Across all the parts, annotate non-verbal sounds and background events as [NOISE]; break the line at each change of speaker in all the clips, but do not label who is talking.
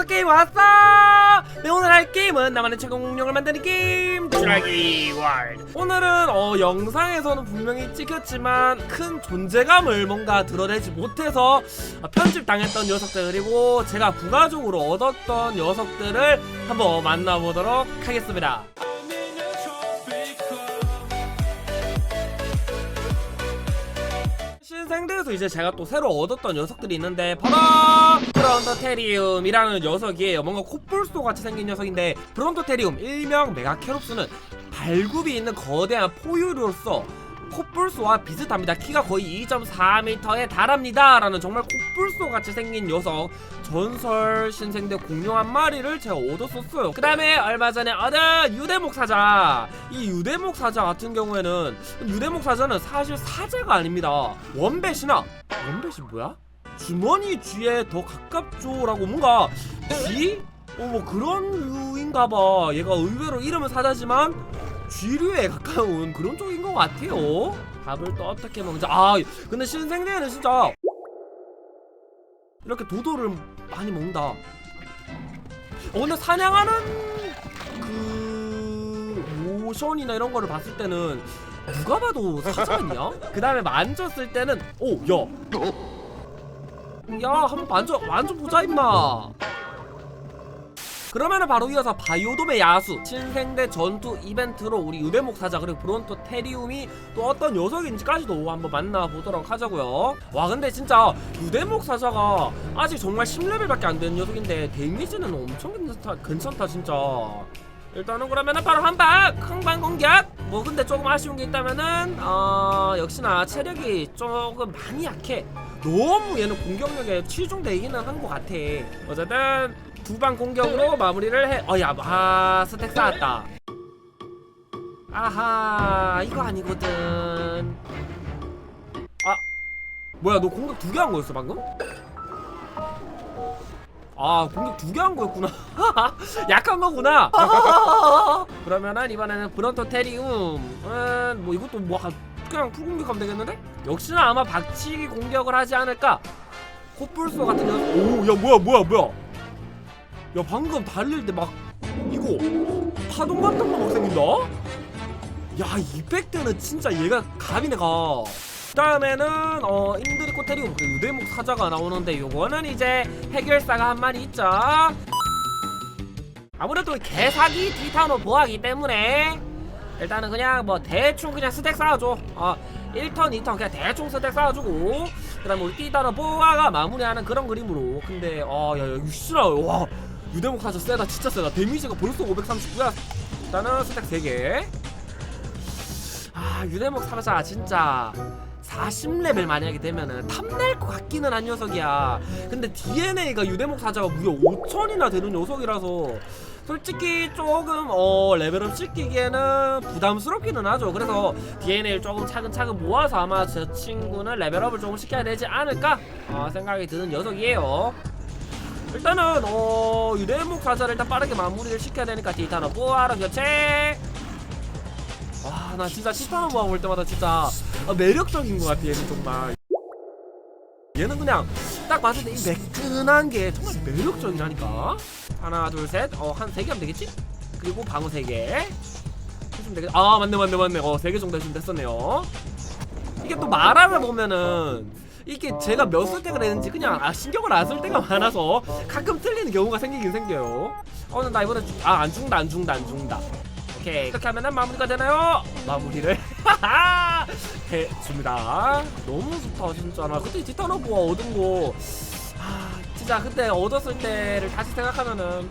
여기서 게임 왔어! 네 오늘 할 게임은 나만의 최고 공룡을 만드는 게임! 드라기 월드. 오늘은 어 영상에서는 분명히 찍혔지만 큰 존재감을 뭔가 드러내지 못해서 어, 편집당했던 녀석들 그리고 제가 부가적으로 얻었던 녀석들을 한번 만나보도록 하겠습니다 신생대에서 이제 제가 또 새로 얻었던 녀석들이 있는데 바로 브론토테리움이라는 녀석이에요. 뭔가 코뿔소 같이 생긴 녀석인데 브론토테리움 일명 메가캐롭스는 발굽이 있는 거대한 포유류로서 코뿔소와 비슷합니다. 키가 거의 2.4m에 달합니다. 라는 정말 코 뿔소 같이 생긴 녀석 전설 신생대 공룡 한 마리를 제가 얻었었어요. 그 다음에 얼마 전에 얻은 유대목 사자. 이 유대목 사자 같은 경우에는 유대목 사자는 사실 사자가 아닙니다. 원뱃이나 원뱃이 뭐야? 주머니 쥐에 더 가깝죠 라고 뭔가 쥐? 어뭐 그런 류인가봐. 얘가 의외로 이름은 사자지만 쥐류에 가까운 그런 쪽인 것 같아요. 밥을 또 어떻게 먹는지. 아 근데 신생대에는 진짜 이렇게 도도를 많이 먹는다. 어, 근데 사냥하는 그 모션이나 이런 거를 봤을 때는 누가 봐도 사자 아니야? [LAUGHS] 그 다음에 만졌을 때는 오, 야, 야, 한번 만져 만져보자 임마. 그러면은 바로 이어서 바이오돔의 야수 신생대 전투 이벤트로 우리 유대목 사자 그리고 브론토 테리움이 또 어떤 녀석인지까지도 한번 만나보도록 하자고요. 와 근데 진짜 유대목 사자가 아직 정말 10레벨밖에 안 되는 녀석인데 데미지는 엄청 괜찮다, 괜찮다 진짜. 일단은 그러면은 바로 한방! 항방 공격! 뭐 근데 조금 아쉬운 게 있다면은 어 역시나 체력이 조금 많이 약해. 너무 얘는 공격력에 치중되기는 한 것 같아. 어쨌든 두 방 공격으로 마무리를 해. 어야 아 스택 쌓았다. 아하 이거 아니거든. 아 뭐야 너 공격 두 개 한 거였어 방금? 아 공격 두 개 한 거였구나. [LAUGHS] 약한 거구나. [LAUGHS] 그러면은 이번에는 브런토 테리움은 뭐 이것도 뭐 한- 그냥 풀 공격하면 되겠는데? 역시나 아마 박치기 공격을 하지 않을까. 코뿔소 같은 녀석. 오야 뭐야 뭐야 뭐야 야 방금 달릴 때 막 이거 파동 같은 거막 생긴다? 야 이펙트는 진짜 얘가 갑이네 가. 다음에는 어 인드리코 테리움 그 유대목 사자가 나오는데 요거는 이제 해결사가 한 마리 있죠. 아무래도 개사기 티타노 보아기 때문에 일단은 그냥 뭐 대충 그냥 스택 쌓아줘. 어 1턴 2턴 그냥 대충 스택 쌓아주고 그 다음에 우리 티타노 보아가 마무리하는 그런 그림으로. 근데 어야야 유시라 와 유대목 사자 세다 진짜 세다. 데미지가 벌써 539야. 일단은 스택 3개. 아 유대목 사자 진짜 40레벨 만약에 되면은 탐낼 것 같기는 한 녀석이야. 근데 DNA가 유대목 사자가 무려 5000이나 되는 녀석이라서 솔직히 조금 어 레벨업 시키기에는 부담스럽기는 하죠. 그래서 DNA를 조금 차근차근 모아서 아마 저 친구는 레벨업을 조금 시켜야 되지 않을까 어, 생각이 드는 녀석이에요 일단은 어 유대목 사자를 일단 빠르게 마무리를 시켜야 되니까 디타노 뽀아라 교체. 와나 진짜 티타노 모아 볼 때마다 진짜 아, 매력적인 것 같아 얘는 정말. 얘는 그냥 딱 봤을 때 이 매끈한 게 정말 매력적이라니까. 하나 둘셋어한 세 개 하면 되겠지? 그리고 방어 세개. 해주면 되겠 아 맞네 맞네 맞네. 어세 개 정도 해주면 됐었네요. 이게 또 말하다 보면은 이게 제가 몇 스택을 했는지 그냥 아, 신경을 안 쓸 때가 많아서 가끔 틀리는 경우가 생기긴 생겨요. 어, 나 이번에 아안 죽는다 안 죽는다 안 죽는다. 오케이 이렇게 하면은 마무리가 되나요? 마무리를. [LAUGHS] 해줍니다. 너무 좋다 진짜. 나 그때 티타노보아 얻은 거. 아, 진짜 그때 얻었을 때를 다시 생각하면은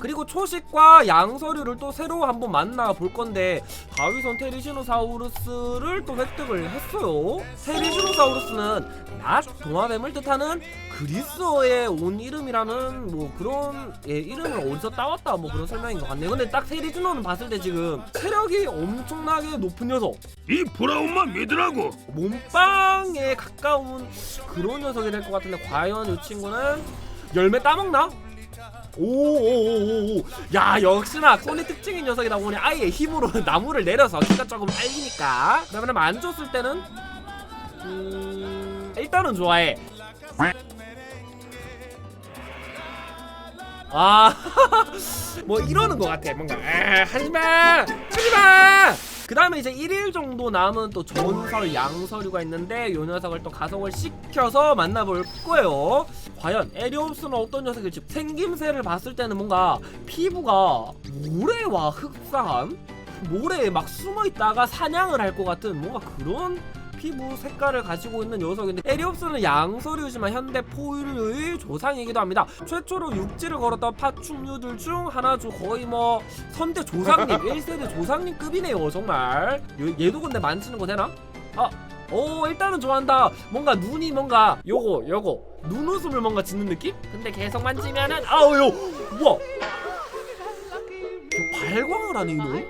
그리고 초식과 양서류를 또 새로 한번 만나볼 건데 다위선 테리시노사우루스를 또 획득을 했어요. 테리시노사우루스는 낮 도마뱀을 뜻하는 그리스어에 온 이름이라는 뭐 그런 예, 이름을 어디서 따왔다 뭐 그런 설명인 것 같네요. 근데 딱 테리시노는 봤을 때 지금 체력이 엄청나게 높은 녀석.
이 브라운만 믿으라고!
몸빵에 가까운 그런 녀석이 될 것 같은데 과연 이 친구는 열매 따먹나? 오오오오오 야 역시나 손이 특징인 녀석이다 보니 아예 힘으로 [LAUGHS] 나무를 내려서 키가 조금 빨리니까 그러면 만졌을 때는 음... 일단은 좋아해 아, [LAUGHS] 뭐 이러는 것 같아. 뭔가 아, 하지마, 하지마. 그 다음에 이제 1일 정도 남은 또 전설 양서류가 있는데 요 녀석을 또 가속을 시켜서 만나볼 거예요. 과연 에리옵스는 어떤 녀석일지 생김새를 봤을 때는 뭔가 피부가 모래와 흑사한 모래에 막 숨어 있다가 사냥을 할 것 같은 뭔가 그런 피부 색깔을 가지고 있는 녀석인데 에리옵스는 양서류지만 현대 포유류의 조상이기도 합니다. 최초로 육지를 걸었던 파충류들 중 하나죠. 거의 뭐 선대 조상님, [LAUGHS] 1세대 조상님급이네요. 정말. 얘- 얘도 근데 만지는 거 되나? 아, 오 일단은 좋아한다. 뭔가 눈이 뭔가 요거 요거 눈웃음을 뭔가 짓는 느낌? 근데 계속 만지면은 아우 요 우와 저 발광을 하네 이놈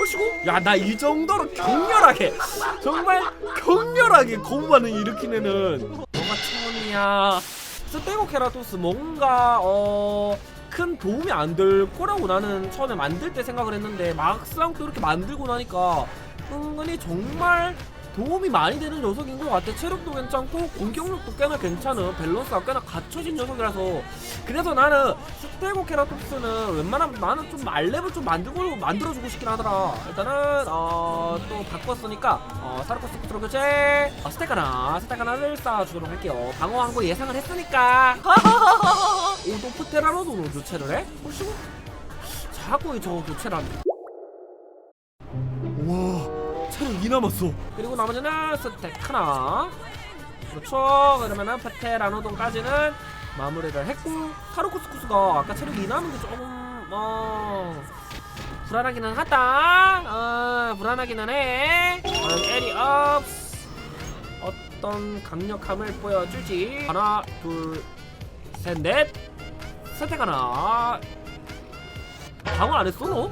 어시고 야나 이 정도로 격렬하게 정말 격렬하게 거부 반응 일으킨 애는 뭐가 처음이야 스테고케라토스 뭔가 어. 큰 도움이 안 될 거라고 나는 처음에 만들 때 생각을 했는데 막상 또 이렇게 만들고 나니까 은근히 정말 도움이 많이 되는 녀석인 것 같아. 체력도 괜찮고 공격력도 꽤나 괜찮은 밸런스가 꽤나 갖춰진 녀석이라서 그래서 나는 스테고 케라톱스는 웬만하면 나는 좀 말렙을 좀 만들고 만들어주고 싶긴 하더라. 일단은 어, 또 바꿨으니까 어, 사르코스 쿠트로 교체 어, 스테카나 스테카나를 쌓아주도록 할게요. 방어 한 거 예상을 했으니까. [LAUGHS] 오 노프테라로도 너 교체를 해? 혹시 뭐? 자꾸 저 교체를 하네. 남았어. 그리고 나머지는 스택 하나. 그렇죠. 그러면은 페테라노돈까지는 마무리를 했고 타르코스쿠스가 아까 체력 2 남은 게 조금 어 불안하기는 하다. 어 불안하기는 해. 과연 에리업스 어떤 강력함을 보여줄지 하나 둘셋넷 스택 하나 방어 안 했어 너?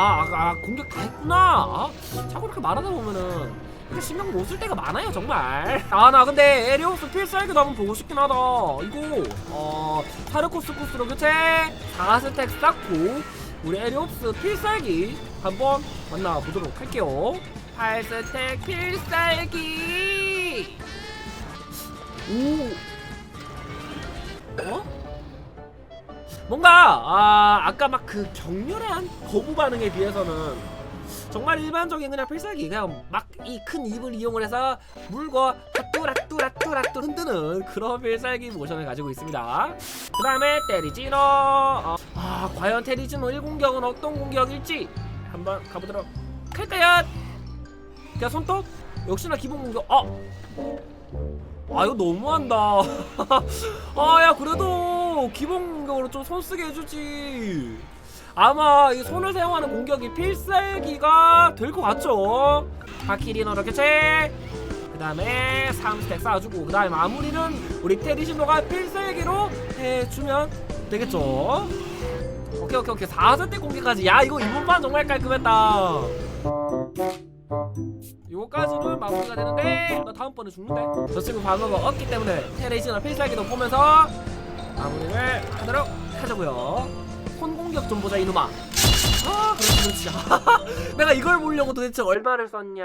아, 아, 아 공격 다 했구나. 아, 자꾸 이렇게 말하다 보면은 이렇게 신경 못 쓸 때가 많아요, 정말. 아, 나 근데 에리오스 필살기도 한번 보고 싶긴 하다. 이거 어 타르코스 코스로 교체 4스택 쌓고 우리 에리옵스 필살기 한번 만나보도록 할게요. 8스택 필살기. 오. 어? 뭔가 아 아까 막 그 격렬한 거부 반응에 비해서는 정말 일반적인 그냥 필살기 그냥 막 이 큰 입을 이용을 해서 물고 뚜라뚜라뚜라뚜 흔드는 그런 필살기 모션을 가지고 있습니다. 그 다음에 테리지노 어, 아 과연 테리지노 1공격은 어떤 공격일지 한번 가보도록 할까요? 그냥 손톱. 역시나 기본 공격. 어? 아 이거 너무한다. [LAUGHS] 아야 그래도 기본 공격으로 좀 손쓰게 해주지. 아마 이 손을 사용하는 공격이 필살기가 될 것 같죠? 바키리노로 교체. 그 다음에 3스택 쌓아주고 그 다음에 마무리는 우리 테리시노가 필살기로 해주면 되겠죠? 오케이 오케이 오케이. 4스택 공격까지. 야 이거 이번판 정말 깔끔했다. 요거까지는 마무리가 되는데 나 다음번에 죽는데? 저 친구 방어가 없기 때문에 테레이시나 필살기도 보면서 마무리를 하도록 하자고요. 손 공격 좀 보자 이놈아 아 그렇지 그렇지 내가 이걸 보려고 도대체 얼마를 썼냐.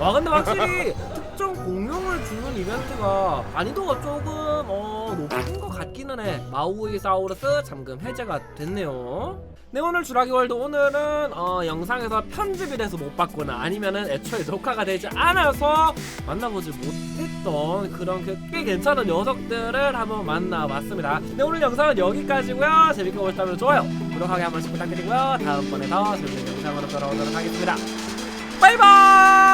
와 근데 확실히 특정 공룡을 주는 이벤트가 난이도가 조금 어 높은 것 같기는 해. 마우이 사우루스 잠금 해제가 됐네요. 네 오늘 주라기 월드 오늘은 어, 영상에서 편집이 돼서 못 봤거나 아니면은 애초에 녹화가 되지 않아서 만나보지 못했던 그런 그꽤 괜찮은 녀석들을 한번 만나봤습니다. 네 오늘 영상은 여기까지고요. 재밌게 보셨다면 좋아요 구독하기 한 번씩 부탁드리고요. 다음번에 더 재밌는 영상으로 돌아오도록 하겠습니다. 바이바이